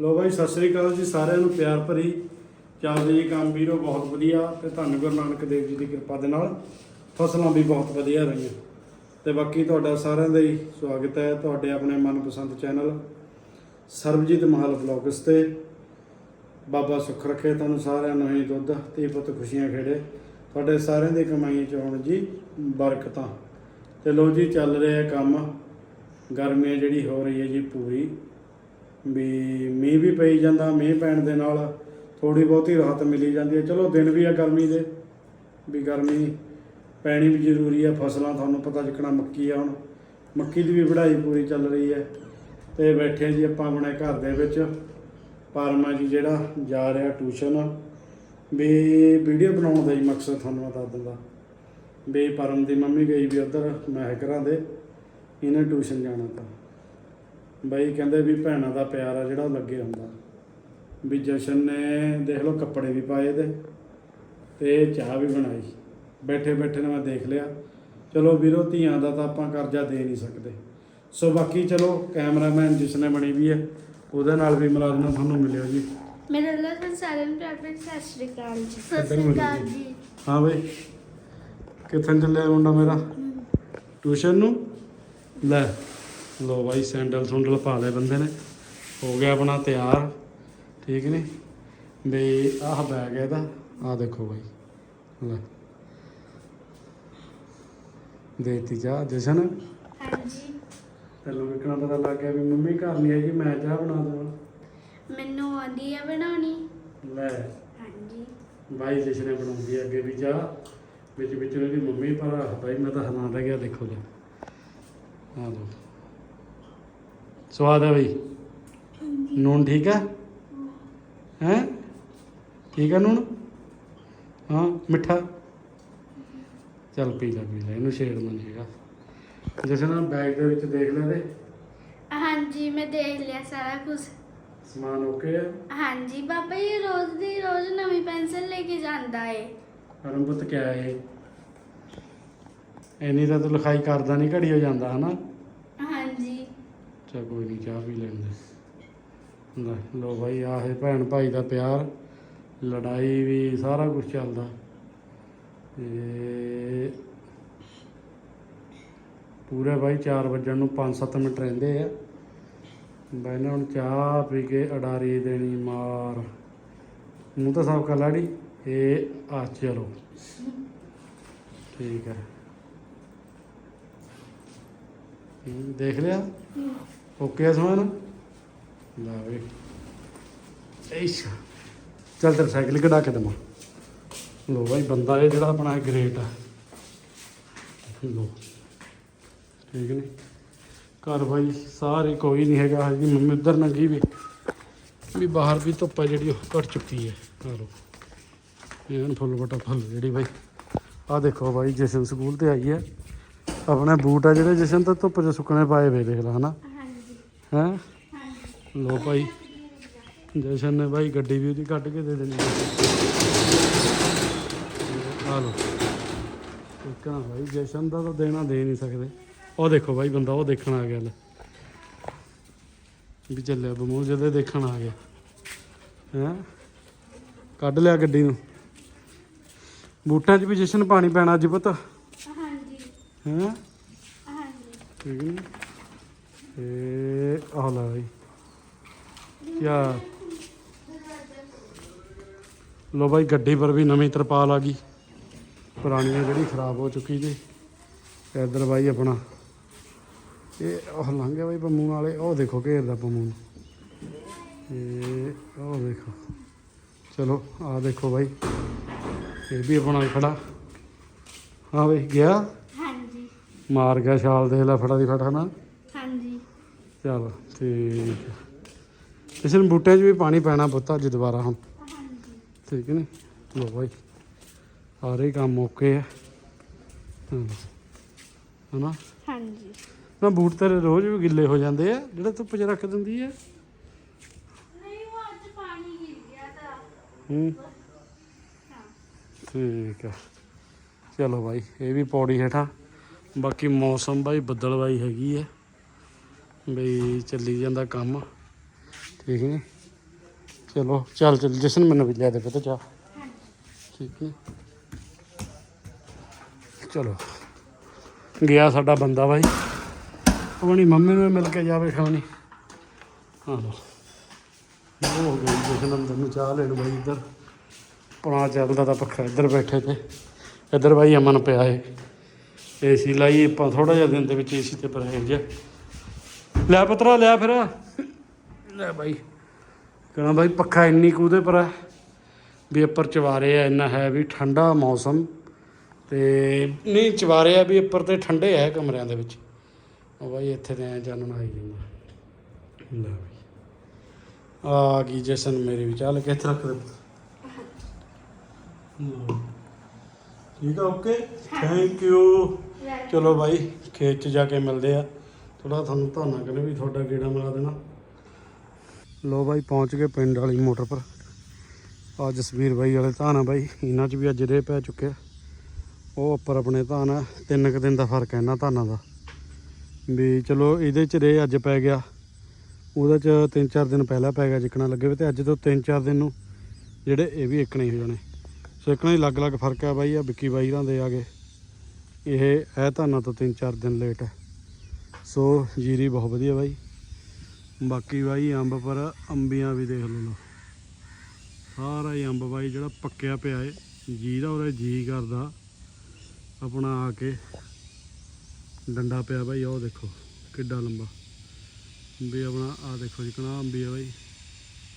ਲੋ ਬਾਈ, ਸਤਿ ਸ੍ਰੀ ਅਕਾਲ ਜੀ ਸਾਰਿਆਂ ਨੂੰ, ਪਿਆਰ ਭਰੀ ਚੱਲਦੇ ਜੀ ਕੰਮ ਵੀਰੋ, ਬਹੁਤ ਵਧੀਆ ਤੇ ਧੰਨ ਗੁਰੂ ਨਾਨਕ ਦੇਵ ਜੀ ਦੀ ਕਿਰਪਾ ਦੇ ਨਾਲ ਫਸਲਾਂ ਵੀ ਬਹੁਤ ਵਧੀਆ ਰਹੀਆਂ। ਤੇ ਬਾਕੀ ਤੁਹਾਡਾ ਸਾਰਿਆਂ ਦਾ ਹੀ ਸਵਾਗਤ ਹੈ ਤੁਹਾਡੇ ਆਪਣੇ ਮਨਪਸੰਦ ਚੈਨਲ ਸਰਬਜੀਤ ਮਹਲ ਵਲੌਗਸ ਤੇ। ਬਾਬਾ ਸੁੱਖ ਰੱਖੇ ਤੁਹਾਨੂੰ ਸਾਰਿਆਂ ਨੂੰ ਹੀ ਦੁੱਧ ਤੇ ਪੁੱਤ ਖੁਸ਼ੀਆਂ ਖੇੜੇ। ਤੁਹਾਡੇ ਸਾਰਿਆਂ ਦੀ ਕਮਾਈ ਚ ਹੋਣ ਜੀ ਬਰਕਤਾਂ। ਤੇ ਲੋ ਜੀ, ਚੱਲ ਰਿਹਾ ਕੰਮ, ਗਰਮੀ ਜਿਹੜੀ ਹੋ ਰਹੀ ਹੈ ਜੀ ਪੂਰੀ। ਵੀ ਮੀਂਹ ਵੀ ਪਈ ਜਾਂਦਾ, ਮੀਂਹ ਪੈਣ ਦੇ ਨਾਲ ਥੋੜੀ ਬਹੁਤੀ ਰਾਹਤ ਮਿਲੀ ਜਾਂਦੀ ਹੈ। ਚਲੋ ਦਿਨ ਵੀ ਆ ਗਰਮੀ ਦੇ, ਵੀ ਗਰਮੀ ਪੈਣੀ ਵੀ ਜ਼ਰੂਰੀ ਹੈ, ਫਸਲਾਂ ਤੁਹਾਨੂੰ ਪਤਾ ਚੱਕਣਾ ਮੱਕੀ ਆ ਹੁਣ। ਮੱਕੀ ਦੀ ਵੀ ਵਢਾਈ ਪੂਰੀ ਚੱਲ ਰਹੀ ਹੈ ਤੇ ਬੈਠੇ ਜੀ ਆਪਾਂ ਆਪਣੇ ਘਰ ਦੇ ਵਿੱਚ, ਪਰਮਾ ਜੀ ਜਿਹੜਾ ਜਾ ਰਿਹਾ ਟਿਊਸ਼ਨ, ਵੀ ਵੀਡੀਓ ਬਣਾਉਣ ਦਾ ਹੀ ਮਕਸਦ ਤੁਹਾਨੂੰ ਮੈਂ ਦੱਸ ਦਿੰਦਾ। ਵੀ ਪਰਮ ਦੀ ਮੰਮੀ ਗਈ ਵੀ ਉਧਰ ਮਹਿਕਰਾਂ ਦੇ, ਇਹਨੇ ਟਿਊਸ਼ਨ ਜਾਣਾ ਤਾਂ। ਬਾਈ ਕਹਿੰਦੇ ਵੀ ਭੈਣਾਂ ਦਾ ਪਿਆਰ ਆ ਜਿਹੜਾ ਉਹ ਲੱਗੇ ਹੁੰਦਾ। ਵੀ ਜਸ਼ਨ ਨੇ ਦੇਖ ਲਓ ਕੱਪੜੇ ਵੀ ਪਾਏ ਤੇ ਤੇ ਚਾਹ ਵੀ ਬਣਾਈ। ਬੈਠੇ ਬੈਠੇ ਨੇ ਮੈਂ ਦੇਖ ਲਿਆ। ਚਲੋ ਵੀਰੋ ਧੀਆਂ ਦਾ ਤਾਂ ਆਪਾਂ ਕਰਜ਼ਾ ਦੇ ਨਹੀਂ ਸਕਦੇ। ਸੋ ਬਾਕੀ ਚਲੋ ਕੈਮਰਾਮੈਨ ਜਿਸ ਨੇ ਬਣੀ ਵੀ ਹੈ ਉਹਦੇ ਨਾਲ ਵੀ ਮੁਲਾਜ਼ਮਾਂ ਤੁਹਾਨੂੰ ਮਿਲਿਓ ਜੀ। ਮੇਰੇ ਵੱਲੋਂ ਸਾਰਿਆਂ ਨੂੰ ਪਿਆਰ ਭਰੀ ਸਤਿ ਸ਼੍ਰੀ ਅਕਾਲ ਜੀ। ਸਤਿ ਸ਼੍ਰੀ ਅਕਾਲ ਜੀ। ਹਾਂ ਬਈ ਕਿੱਥੇ ਚੱਲਿਆ ਮੁੰਡਾ ਮੇਰਾ? ਟਿਊਸ਼ਨ ਨੂੰ? ਲੈ। ਲੋ ਬਾਈ ਸੈਂਡਲ ਸੁੰਡਲ ਪਾ ਲਏ ਬੰਦੇ ਨੇ। ਹੋ ਗਿਆ ਆਪਣਾ ਤਿਆਰ ਠੀਕ ਨੇ? ਵੀ ਆਹ ਬੈਗ ਹੈ ਇਹਦਾ। ਆਹ ਦੇਖੋ ਬਾਈ। ਲੈ। ਦੇਤੀ ਚਾਹ ਜਸ਼ਨ। ਹਾਂਜੀ। ਤੈਨੂੰ ਵਿਕਣਾ ਪਤਾ ਲੱਗ ਗਿਆ ਵੀ ਮੰਮੀ ਘਰ ਨਹੀਂ ਆਈ ਜੀ ਮੈਂ ਚਾਹ ਬਣਾ ਦਵਾਂ। ਮੈਨੂੰ ਆਉਂਦੀ ਹੈ ਬਣਾਉਣੀ। ਲੈ। ਹਾਂਜੀ। ਬਾਈ ਜਸ਼ਨ ਨੇ ਬਣਾਉਂਦੀ ਅੱਗੇ ਵੀ ਚਾਹ। ਵਿੱਚ ਵਿੱਚ ਉਹਦੀ ਮੰਮੀ ਪਰ ਬਾਈ ਮੈਂ ਤਾਂ ਹੈਰਾਨ ਰਹਿ ਗਿਆ ਦੇਖੋ ਜੀ। ਆ ਲੋ ਸਵਾਦ ਹੈ ਬਈ। ਨੂਨ ਠੀਕ ਹੈ ਹੈ? ਠੀਕ ਹੈ ਨੂਨ? ਹਾਂ ਮਿੱਠਾ? ਚੱਲ ਪੀ ਲੈ ਪੀ ਲੈ ਇਹਨੂੰ ਛੇੜਨਾ ਨਹੀਂ ਹੈਗਾ। ਜਸ਼ਨ ਬੈਗ ਦੇ ਵਿੱਚ ਦੇਖ ਲੈ ਦੇ ਹਾਂਜੀ ਮੈਂ ਦੇਖ ਲਿਆ ਸਾਰਾ ਕੁਝ ਸਮਾਨ ਓਕੇ ਹੈ ਹਾਂਜੀ ਬਾਬਾ ਜੀ ਰੋਜ਼ ਦੀ ਰੋਜ਼ ਨਵੀਂ ਪੈਨਸਲ ਲੈ ਕੇ ਜਾਂਦਾ ਏ। ਅਰੰਭਤ ਕਿਆ ਹੈ ਐਨੀ ਤਾਂ ਤੂੰ ਲਿਖਾਈ ਕਰਦਾ ਨਹੀਂ ਘੜੀ ਹੋ ਜਾਂਦਾ ਹਨਾ? ਚਾ ਕੋਈ ਨਹੀਂ ਚਾਹ ਪੀ ਲੈਂਦੇ। ਲੈ ਲੋ ਭਾਈ ਆਹ ਭੈਣ ਭਾਈ ਦਾ ਪਿਆਰ, ਲੜਾਈ ਵੀ ਸਾਰਾ ਕੁਝ ਚੱਲਦਾ। ਤੇ ਪੂਰੇ ਭਾਈ 4 ਵਜਣ ਨੂੰ 5-7 ਮਿੰਟ ਰਹਿੰਦੇ ਆ। ਬਾਈ ਹੁਣ ਚਾਹ ਪੀ ਕੇ ਅਡਾਰੀ ਦੇਣੀ ਮਾਰ। ਮੂੰਹ ਤਾਂ ਸਾਫ਼ ਕਰ ਲਾੜੀ ਇਹ ਆ, ਚਲੋ। ਠੀਕ ਹੈ। ਦੇਖ ਲਿਆ? ਓਕੇ ਆ ਸਮਾਨ ਲਾ ਵੇ ਐਸ਼ ਚੱਲ ਤੇ ਸਾਈਕਲ ਕਢਾ ਕੇ ਦਮਾ ਲੋ ਭਾਈ ਬੰਦਾ ਇਹ ਜਿਹੜਾ ਆਪਣਾ ਗ੍ਰੇਟ ਆ ਲੋ ਠੀਕ ਨੇ ਘਰ ਭਾਈ ਸਾਰੇ ਕੋਈ ਨਹੀਂ ਹੈਗਾ ਹਜੇ ਮੰਮੀ ਉਧਰ ਨੰਗੀ ਵੀ ਵੀ ਬਾਹਰ ਵੀ ਧੁੱਪ ਆ ਜਿਹੜੀ ਉਹ ਘਟ ਚੁੱਕੀ ਹੈ ਆ ਲੋ ਇਹਨ ਫੁੱਲ ਬਟਾ ਫੁੱਲ ਜਿਹੜੀ ਭਾਈ ਆ ਦੇਖੋ ਭਾਈ ਜਸ਼ਨ ਸਕੂਲ ਤੇ ਆਈ ਹੈ ਆਪਣੇ ਬੂਟ ਆ ਜਿਹੜੇ ਜਸ਼ਨ ਤਾਂ ਧੁੱਪ 'ਚ ਸੁੱਕਣੇ ਪਾਏ ਵੇ ਦੇਖ ਲਾ ਹਨਾ ਹੈ? ਲੋ ਭਾਈ ਜਸ਼ਨ ਨੇ ਭਾਈ ਗੱਡੀ ਵੀ ਉਹਦੀ ਕੱਢ ਕੇ ਦੇ ਦੇਣੀ ਆ। ਲੋ ਇੱਕ ਨਾ ਭਾਈ ਜਸ਼ਨ ਦਾ ਤਾਂ ਦੇਣਾ ਦੇ ਨਹੀਂ ਸਕਦੇ। ਉਹ ਦੇਖੋ ਭਾਈ ਬੰਦਾ ਉਹ ਦੇਖਣ ਆ ਗਿਆ ਲੈ। ਵੀ ਚੱਲਿਆ ਬਮੂ ਜਦੇ ਦੇਖਣ ਆ ਗਿਆ। ਹੈ? ਕੱਢ ਲਿਆ ਗੱਡੀ ਨੂੰ। ਬੂਟਾਂ 'ਚ ਵੀ ਜਸ਼ਨ ਪਾਣੀ ਪੈਣਾ ਅੱਜ ਪਤਾ। ਹਾਂਜੀ। ਹੈ? ਹਾਂਜੀ। ਠੀਕ ਨੀ? ਇਹ ਆਹ ਲੈ ਬਈ। ਕਿਆ? ਲੋ ਬਾਈ ਗੱਡੀ ਪਰ ਵੀ ਨਵੀਂ ਤਰਪਾਲ ਆ ਗਈ। ਪੁਰਾਣੀ ਆ ਜਿਹੜੀ ਖਰਾਬ ਹੋ ਚੁੱਕੀ ਜੀ। ਇੱਧਰ ਬਾਈ ਆਪਣਾ। ਇਹ ਉਹ ਲੰਘ ਗਿਆ ਬਾਈ ਪੰਮੂ ਵਾਲੇ। ਉਹ ਦੇਖੋ ਘੇਰਦਾ ਪੰਮੂ ਨੂੰ। ਇਹ ਉਹ ਦੇਖੋ। ਚਲੋ ਆ ਦੇਖੋ ਬਾਈ। ਇਹ ਵੀ ਆਪਣਾ ਖੜਾ। ਹਾਂ ਬਈ ਗਿਆ? ਹਾਂਜੀ। ਮਾਰ ਗਿਆ ਛਾਲ ਦੇ ਲੈ ਫੜਾ ਦੀ ਫੜਾ ਨਾ ਚਲ ਠੀਕ ਹੈ। ਇਸ ਨੂੰ ਬੂਟਿਆਂ 'ਚ ਵੀ ਪਾਣੀ ਪੈਣਾ ਪੁੱਤ ਅੱਜ ਦੁਬਾਰਾ ਹੁਣ। ਠੀਕ ਹੈ ਨੀ? ਲੋ ਭਾਈ ਸਾਰੇ ਕੰਮ ਓਕੇ ਹੈ ਹਾਂ ਹਨਾ? ਹਾਂਜੀ। ਨਾ ਬੂਟ ਤੇਰੇ ਰੋਜ਼ ਵੀ ਗਿੱਲੇ ਹੋ ਜਾਂਦੇ ਆ ਜਿਹੜਾ ਧੁੱਪ 'ਚ ਰੱਖ ਦਿੰਦੀ ਹੈ ਨਹੀਂ ਉਹ ਅੱਜ ਪਾਣੀ ਗਿਰ ਗਿਆ ਤਾਂ। ਹੂੰ। ਹਾਂ। ਠੀਕ ਹੈ ਚਲੋ ਭਾਈ ਇਹ ਵੀ ਪੌੜੀ ਹੇਠਾਂ। ਬਾਕੀ ਮੌਸਮ ਭਾਈ ਬੱਦਲਵਾਈ ਹੈਗੀ ਹੈ ਬਈ ਚੱਲੀ ਜਾਂਦਾ ਕੰਮ। ਠੀਕ ਨੇ? ਚਲੋ ਚੱਲ ਚੱਲ ਜਸ਼ਨ ਮੈਨੂੰ ਵੀ ਲਿਆ ਦੇ ਪਤਾ ਚਾਹ। ਠੀਕ ਹੈ ਚਲੋ। ਗਿਆ ਸਾਡਾ ਬੰਦਾ ਬਾਈ। ਆਪਣੀ ਮੰਮੀ ਨੂੰ ਮਿਲ ਕੇ ਜਾਵੇ ਖਾਣੀ ਹਾਂ। ਲੋ ਉਹ ਹੋ ਗਈ ਜਸ਼ਨ ਅੰਦਰ ਨੂੰ ਚਾਹ ਲੈਣ ਬਾਈ ਇੱਧਰ। ਪੁਣਾ ਚੱਲਦਾ ਤਾਂ ਪੱਖਾ ਇੱਧਰ ਬੈਠੇ ਤੇ। ਇੱਧਰ ਬਾਈ ਅਮਨ ਪਿਆ ਏ। ਏਸੀ ਲਾਈ ਆਪਾਂ ਥੋੜਾ ਜਿਹਾ ਦਿਨ ਦੇ ਵਿੱਚ ਏਸੀ ਤੇ ਪਰਹੇਜ ਲੈ ਪਤਰਾ ਲਿਆ ਫਿਰ। ਲੈ ਬਾਈ। ਕਹਣਾ ਬਾਈ ਪੱਖਾ ਇੰਨੀ ਕੁ ਉਹਦੇ ਪਰ ਹੈ ਵੀ ਉੱਪਰ ਚਵਾਰੇ ਆ ਇੰਨਾ ਹੈ ਵੀ ਠੰਡਾ ਮੌਸਮ ਤੇ ਨਹੀਂ ਚਵਾਰੇ ਆ ਵੀ ਉੱਪਰ ਤੇ ਠੰਡੇ ਹੈ ਕਮਰਿਆਂ ਦੇ ਵਿੱਚ। ਉਹ ਬਾਈ ਇੱਥੇ ਤੇ ਐ ਚਾਨਣ ਆਈ ਜਾਂਦਾ ਲੈ ਬਈ। ਆ ਗਈ ਜਸ਼ਨ ਮੇਰੀ ਵੀ ਚੱਲ ਕੇ ਇੱਥੇ ਰੱਖ ਦੇ। ਠੀਕ ਆ ਓਕੇ। ਥੈਂਕ ਯੂ ਚਲੋ ਬਾਈ ਖੇਤ ਚ ਜਾ ਕੇ ਮਿਲਦੇ ਆ। ਥੋੜਾ ਤੁਹਾਨੂੰ ਧਾਨਾ ਕਹਿੰਦੇ ਵੀ ਤੁਹਾਡਾ ਗੇੜਾ ਮਿਲਾ ਦੇਣਾ। ਲੋ ਬਾਈ, ਪਹੁੰਚ ਗਏ ਪਿੰਡ ਵਾਲੀ ਮੋਟਰ ਪਰ। ਆ ਜਸਵੀਰ ਬਾਈ ਵਾਲੇ ਧਾਨ ਆ ਬਾਈ, ਇਹਨਾਂ 'ਚ ਵੀ ਅੱਜ ਰੇ ਪੈ ਚੁੱਕਿਆ। ਉਹ ਉੱਪਰ ਆਪਣੇ ਧਾਨ, ਤਿੰਨ ਕੁ ਦਿਨ ਦਾ ਫ਼ਰਕ ਹੈ ਇਹਨਾਂ ਧਾਨਾਂ ਦਾ। ਵੀ ਚਲੋ, ਇਹਦੇ 'ਚ ਰੇ ਅੱਜ ਪੈ ਗਿਆ। ਉਹਦੇ 'ਚ ਤਿੰਨ ਚਾਰ ਦਿਨ ਪਹਿਲਾਂ ਪੈ ਗਿਆ ਜਿੱਕਣਾ ਲੱਗੇ ਵੇ, ਤੇ ਅੱਜ ਤੋਂ ਤਿੰਨ ਚਾਰ ਦਿਨ ਨੂੰ ਜਿਹੜੇ ਇਹ ਵੀ ਇੱਕਣੇ ਹੋ ਜਾਣੇ। ਸੋ ਇੱਕਣਾ ਹੀ ਅਲੱਗ-ਅਲੱਗ ਫ਼ਰਕ ਹੈ ਬਾਈ ਆ ਵਿੱਕੀ ਬਾਈ ਰਾਂ ਦੇ ਆ ਗਏ। ਇਹ ਹੈ ਧਾਨਾਂ ਤੋਂ ਤਿੰਨ ਚਾਰ ਦਿਨ ਲੇਟ ਹੈ। ਸੋ ਜੀਰੀ ਬਹੁਤ ਵਧੀਆ ਬਾਈ। ਬਾਕੀ ਬਾਈ ਅੰਬ ਪਰ ਅੰਬੀਆਂ ਵੀ ਦੇਖ ਲਓ ਲੋ ਸਾਰਾ ਹੀ ਅੰਬ ਬਾਈ ਜਿਹੜਾ ਪੱਕਿਆ ਪਿਆ ਏ। ਜੀ ਦਾ ਉਹਦਾ ਜੀ ਕਰਦਾ। ਆਪਣਾ ਆ ਕੇ ਡੰਡਾ ਪਿਆ ਬਾਈ ਉਹ ਦੇਖੋ ਕਿੱਡਾ ਲੰਬਾ। ਵੀ ਆਪਣਾ ਆ ਦੇਖੋ ਜੀ ਕਣਾ ਅੰਬੀ ਆ ਬਾਈ।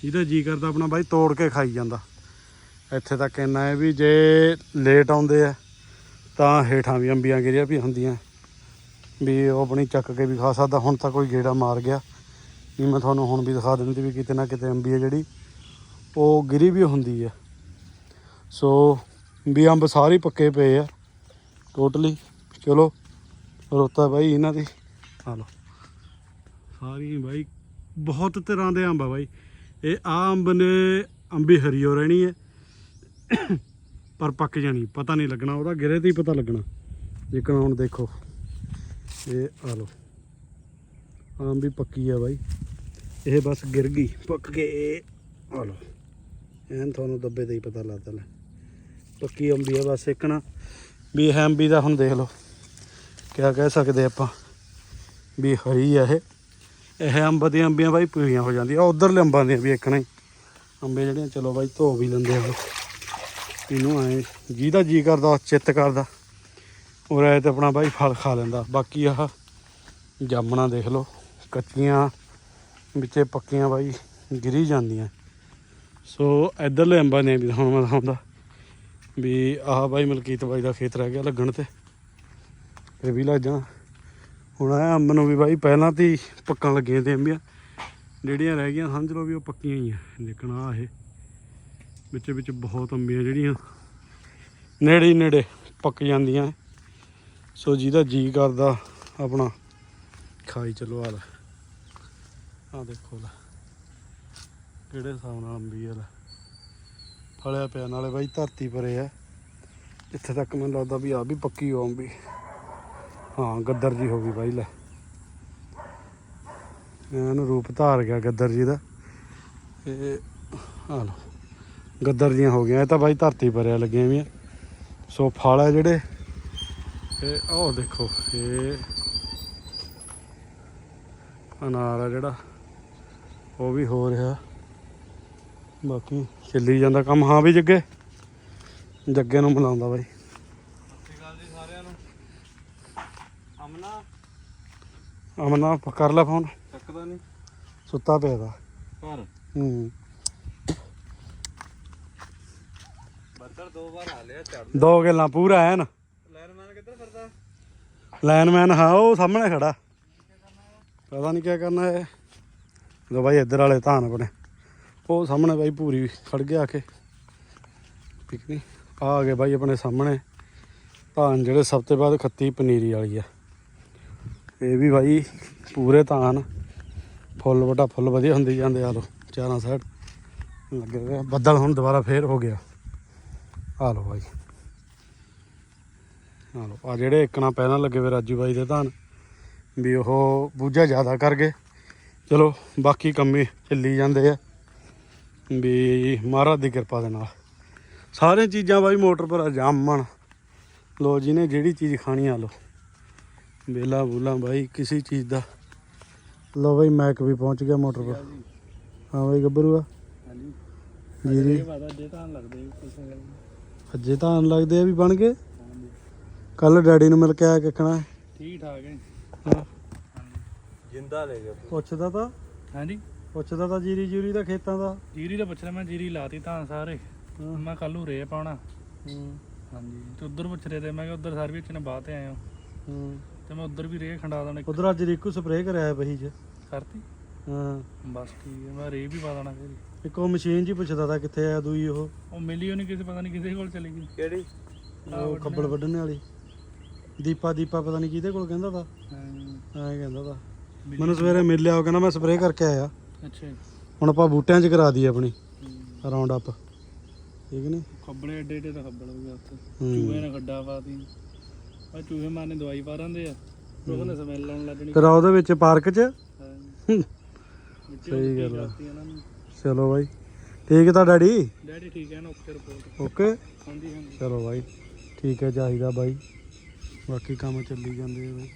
ਇਹਦਾ ਜੀ ਕਰਦਾ ਆਪਣਾ ਬਾਈ ਤੋੜ ਕੇ ਖਾਈ ਜਾਂਦਾ। ਇੱਥੇ ਤੱਕ ਇੰਨਾ ਹੈ ਵੀ ਜੇ ਲੇਟ ਆਉਂਦੇ ਆ ਤਾਂ ਹੇਠਾਂ ਵੀ ਅੰਬੀਆਂ ਗਿਰੀਆਂ ਵੀ ਹੁੰਦੀਆਂ। ਵੀ ਉਹ ਆਪਣੀ ਚੱਕ ਕੇ ਵੀ ਖਾ ਸਕਦਾ। ਹੁਣ ਤਾਂ ਕੋਈ ਗੇੜਾ ਮਾਰ ਗਿਆ। ਵੀ ਮੈਂ ਤੁਹਾਨੂੰ ਹੁਣ ਵੀ ਦਿਖਾ ਦਿੰਦੀ ਵੀ ਕਿਤੇ ਨਾ ਕਿਤੇ ਅੰਬੀ ਹੈ ਜਿਹੜੀ, ਉਹ ਗਿਰੀ ਵੀ ਹੁੰਦੀ ਹੈ ਸੋ ਵੀ ਅੰਬ ਸਾਰੇ ਪੱਕੇ ਪਏ ਆ, ਟੋਟਲੀ। ਚਲੋ, ਰੋਤਾ ਬਾਈ ਇਹਨਾਂ ਦੀ। ਆ ਲਓ। ਸਾਰੀ ਬਾਈ, ਬਹੁਤ ਤਰ੍ਹਾਂ ਦੇ ਅੰਬ ਆ ਬਾਈ। ਇਹ ਆ ਅੰਬ ਨੇ ਅੰਬੀ ਹਰੀ ਹੋ ਰਹਿਣੀ ਹੈ। ਪਰ ਪੱਕ ਜਾਣੀ, ਪਤਾ ਨਹੀਂ ਲੱਗਣਾ। ਉਹਦਾ ਗਿਰੇ ਤੇ ਹੀ ਪਤਾ ਲੱਗਣਾ। ਜਿੱਕਣਾ ਹੁਣ ਦੇਖੋ। ਇਹ ਆ ਲਓ। ਆਮ ਵੀ ਪੱਕੀ ਆ ਬਾਈ। ਇਹ ਬਸ ਗਿਰ ਗਈ। ਪੱਕ ਕੇ ਇਹ ਆ ਲਓ। ਐਨ ਤੁਹਾਨੂੰ ਦੱਬੇ ਦਾ ਹੀ ਪਤਾ ਲੱਗਦਾ ਲੈ ਪੱਕੀ ਅੰਬੀ ਆ ਬਸ ਇੱਕ ਨਾ। ਵੀ ਇਹ ਅੰਬੀ ਦਾ ਹੁਣ ਦੇਖ ਲਓ। ਕਿਆ ਕਹਿ ਸਕਦੇ ਆਪਾਂ। ਵੀ ਹਰੀ ਆ ਇਹ। ਇਹ ਅੰਬ ਦੀਆਂ ਅੰਬੀਆਂ ਬਾਈ ਪੂਰੀਆਂ ਹੋ ਜਾਂਦੀਆਂ। ਉਧਰਲੇ ਅੰਬਾਂ ਦੀਆਂ ਵੀ ਇੱਕਣਾ ਹੀ ਅੰਬੇ ਜਿਹੜੀਆਂ, ਚਲੋ ਬਾਈ ਧੋ ਵੀ ਲੈਂਦੇ ਆ। ਇਹਨੂੰ ਐ ਜਿਹਦਾ ਜੀ ਕਰਦਾ ਚਿੱਤ ਕਰਦਾ। ਉਹ ਰਾਇ ਤੇ ਆਪਣਾ ਬਾਈ ਫਲ ਖਾ ਲੈਂਦਾ। ਬਾਕੀ ਆਹ ਜਾਮਣਾ ਦੇਖ ਲਓ, ਕੱਚੀਆਂ, ਵਿੱਚੇ ਪੱਕੀਆਂ ਬਾਈ ਗਿਰੀ ਜਾਂਦੀਆਂ। ਸੋ ਇਧਰਲੇ ਅੰਬਾਂ ਨੇ ਵੀ ਹੁਣ ਮੈਂ ਦਿਖਾਉਂਦਾ। ਵੀ ਆਹ ਬਾਈ ਮਲਕੀਤ ਬਾਈ ਦਾ ਖੇਤ ਰਹਿ ਗਿਆ ਲੱਗਣ ਤੇ। ਇਹ ਵੀ ਲੱਗ ਜਾਣਾ। ਹੁਣ ਇਹ ਅੰਬ ਨੂੰ ਵੀ ਬਾਈ ਪਹਿਲਾਂ ਤੇ ਹੀ ਪੱਕਣ ਲੱਗੀਆਂ ਤੇ ਅੰਬੀਆਂ। ਜਿਹੜੀਆਂ ਰਹਿ ਗਈਆਂ, ਸਮਝ ਲਓ ਵੀ ਉਹ ਪੱਕੀਆਂ ਹੀ ਆ। ਲੇਕਿਨ ਆਹ ਇਹ ਵਿੱਚ ਵਿੱਚ ਬਹੁਤ ਅੰਬੀਆਂ ਜਿਹੜੀਆਂ, ਨੇੜੇ ਹੀ ਨੇੜੇ ਪੱਕ ਜਾਂਦੀਆਂ। ਸੋ ਜਿਹਦਾ ਜੀ ਕਰਦਾ ਆਪਣਾ, ਖਾਈ ਚਲੋ ਆ ਲੈ। ਆ ਦੇਖੋ ਲੈ। ਕਿਹੜੇ ਹਿਸਾਬ ਨਾਲ ਅੰਬੀ ਆ ਫਲਿਆ ਪਿਆ ਨਾਲੇ ਬਾਈ ਧਰਤੀ ਪਰੇ ਆ। ਇੱਥੇ ਤੱਕ ਮੈਨੂੰ ਲੱਗਦਾ ਵੀ ਆ ਵੀ ਪੱਕੀ ਹੋ ਅੰਬੀ। ਹਾਂ, ਗੱਦਰ ਜੀ ਹੋ ਗਈ ਬਾਈ ਲੈ। ਇਹਨੂੰ ਰੂਪ ਧਾਰ ਗਿਆ ਗੱਦਰ ਜੀ ਦਾ। ਇਹ ਆ ਲਓ। ਗੱਦਰ ਜੀਆਂ ਹੋ ਗਈਆਂ। ਇਹ ਤਾਂ ਬਾਈ ਧਰਤੀ ਪਰਿਆ ਲੱਗੀਆਂ ਵੀ ਸੋ ਫਲ ਆ ਜਿਹੜੇ। ਇਹ ਉਹ ਦੇਖੋ ਇਹ ਅਨਾਰ ਆ ਜਿਹੜਾ ਉਹ ਵੀ ਹੋ ਰਿਹਾ। ਬਾਕੀ ਚੱਲੀ ਜਾਂਦਾ ਕੰਮ ਹਾਂ ਵੀ ਜੱਗੇ? ਜੱਗੇ ਨੂੰ ਬੁਲਾਉਂਦਾ ਬਾਈ। ਅਮਨਾ? ਅਮਨਾ ਕਰ ਲੈ ਫੋਨ। ਚੱਕਦਾ ਨਹੀਂ। ਸੁੱਤਾ ਪਿਆ ਦਾ ਪਰ ਹੂੰ। ਬੱਦਲ ਦੋ ਵਾਰ ਆ ਲਿਆ ਚੜ ਦੋ ਗੱਲਾਂ ਪੂਰਾ ਐਨ। ਕਿੱਧਰ ਫਿਰਦਾ? ਲਾਈਨਮੈਨ ਹਾਂ, ਉਹ ਸਾਹਮਣੇ ਖੜਾ। ਪਤਾ ਨਹੀਂ ਕੀ ਕਰਨਾ ਹੈ ਲੋ ਬਾਈ, ਇੱਧਰ ਵਾਲੇ ਧਾਨ ਆਪਣੇ। ਉਹ ਸਾਹਮਣੇ ਬਾਈ ਪੂਰੀ ਖੜ ਗਿਆ ਆ ਕੇ। ਠੀਕ ਨਹੀਂ ਆ ਗਏ ਬਾਈ ਆਪਣੇ ਸਾਹਮਣੇ। ਧਾਨ ਜਿਹੜੇ ਸਭ ਤੋਂ ਬਾਅਦ ਖੱਤੀ ਪਨੀਰੀ ਵਾਲੀ ਆ। ਇਹ ਵੀ ਬਾਈ, ਪੂਰੇ ਧਾਨ। ਫੁੱਲ ਵਟਾ ਫੁੱਲ ਵਧੀਆ ਹੁੰਦੇ ਜਾਂਦੇ ਆ ਲੋ ਚਾਰਾਂ ਸਾਈਡ ਲੱਗੇ ਆ। ਬੱਦਲ ਹੁਣ ਦੁਬਾਰਾ ਫੇਰ ਹੋ ਗਿਆ। ਆ ਲੋ ਬਾਈ। ਆ ਲੋ ਆ ਜਿਹੜੇ ਇੱਕਣਾ ਪਹਿਲਾਂ ਲੱਗੇ ਵੇ ਰਾਜੂ ਬਾਈ ਦੇ ਧਾਨ ਵੀ ਉਹ ਬੂਝਾ ਜ਼ਿਆਦਾ ਕਰ ਗਏ। ਚਲੋ ਬਾਕੀ ਕੰਮੇ ਚੱਲੀ ਜਾਂਦੇ ਆ ਵੀ ਮਹਾਰਾਜ ਦੀ ਕਿਰਪਾ ਦੇ ਨਾਲ। ਸਾਰੀਆਂ ਚੀਜ਼ਾਂ ਬਾਈ ਮੋਟਰ ਪਰ ਜਾਮਣ ਲੋ ਜੀ ਨੇ ਜਿਹੜੀ ਚੀਜ਼ ਖਾਣੀ ਆ ਲੋ ਬੇਲਾ ਬੂਲਾ ਬਾਈ ਕਿਸੇ ਚੀਜ਼ ਦਾ। ਲੋ ਬਾਈ ਮੈਕ ਵੀ ਪਹੁੰਚ ਗਿਆ ਮੋਟਰ ਪਰ। ਹਾਂ ਬਾਈ ਗੱਭਰੂ ਆ? ਜੇ ਗੱਲ ਅੱਜੇ ਤਾਂ ਲੱਗਦੇ ਆ ਵੀ ਬਣ ਗਏ? ਕੱਲ ਡੈਡੀ ਨੂੰ ਮਿਲ ਕੇ ਆਇਆ ਕਿਖਣਾ ਠੀਕ ਠਾਕ ਹੈ। ਹਾਂ। ਜਿੰਦਾ ਲੈ ਗਿਆ ਪੁੱਛਦਾ ਤਾਂ। ਹਾਂਜੀ? ਪੁੱਛਦਾ ਤਾਂ ਜੀਰੀ ਜੂਰੀ ਦਾ ਖੇਤਾਂ ਦਾ। ਜੀਰੀ ਦਾ ਪੁੱਛ ਰਿਹਾ ਮੈਂ ਜੀਰੀ ਲਾਤੀ ਤਾਂ ਸਾਰੇ। ਹਾਂ। ਮੈਂ ਕੱਲ ਨੂੰ ਰੇ ਪਾਉਣਾ। ਹੂੰ। ਹਾਂਜੀ। ਤੇ ਉਧਰ ਪੁੱਛ ਰਹੇ ਤੇ ਮੈਂ ਕਿਹਾ ਉਧਰ ਸਰਵਿਸ ਚ ਨੇ ਬਾਤ ਆਏ ਹੋ। ਹੂੰ। ਤੇ ਮੈਂ ਉਧਰ ਵੀ ਰੇ ਖੰਡਾ ਦੇਣਾ ਉਧਰ ਅੱਜ ਰੀਕੂ ਸਪਰੇਅ ਕਰਿਆ ਹੈ ਬਹੀ ਚ। ਕਰਤੀ? ਹਾਂ। ਬਸ ਠੀਕ ਹੈ ਮੈਂ ਰੇ ਵੀ ਪਾ ਦੇਣਾ ਫਿਰ। ਇੱਕ ਉਹ ਮਸ਼ੀਨ ਜੀ ਪੁੱਛਦਾ ਤਾਂ ਕਿੱਥੇ ਆ ਦੂਈ ਉਹ। ਉਹ ਮਿਲੀ ਉਹ ਨਹੀਂ ਕਿਸੇ ਪਤਾ ਨਹੀਂ ਕਿਸੇ ਕੋਲ ਚਲੀ ਗਈ। ਕਿਹੜੀ? ਉਹ ਖੱਬਲ ਵੱਢਣ ਵਾਲੀ। ਦੀਪਾ ਦੀਪਾ ਪਤਾ ਨਹੀਂ ਕਿਹਦੇ ਕੋਲ ਕਹਿੰਦਾ ਤਾ ਐਂ ਕਹਿੰਦਾ ਤਾ ਮੈਨੂੰ ਸਵੇਰੇ ਮਿਲ ਲਿਆ ਉਹ ਕਹਿੰਦਾ ਮੈਂ ਸਪਰੇਅ ਕਰਕੇ ਆਇਆ। ਅੱਛਾ। ਹੁਣ ਆਪਾਂ ਬੂਟਿਆਂ 'ਚ ਕਰਾ ਦਈਏ ਆਪਣੀ। ਰਾਉਂਡ ਅਪ ਠੀਕ ਨੇ? ਖੱਬਲੇ ਏਡੇ ਏਡੇ ਤਾਂ ਖੱਬਲ ਹੋ ਗਿਆ ਉੱਥੇ। ਚੂਹੇ ਨੇ ਖੱਡਾ ਪਾਤੀ ਆ ਚੂਹੇ ਮਾਰਨੇ ਦਵਾਈ ਪਾ ਦਿੰਦੇ ਆ। ਉਹ ਨੇ ਸਮੈਲ ਆਉਣ ਲੱਗਣੀ ਆ ਉਹਦੇ ਵਿੱਚ ਪਾਰਕ 'ਚ? ਸਹੀ ਗੱਲ ਆ। ਚਲੋ ਬਾਈ। ਠੀਕ ਤਾਂ ਡੈਡੀ? ਡੈਡੀ ਠੀਕ ਹੈ ਨਾ ਓਕੇ ਰਿਪੋਰਟ ਓਕੇ ਹਾਂਜੀ ਹਾਂਜੀ। ਚਲੋ ਬਾਈ। ਠੀਕ ਹੈ ਚਾਹੀਦਾ ਬਾਈ। ਬਾਕੀ ਕੰਮ ਚੱਲੀ ਜਾਂਦੇ ਆ।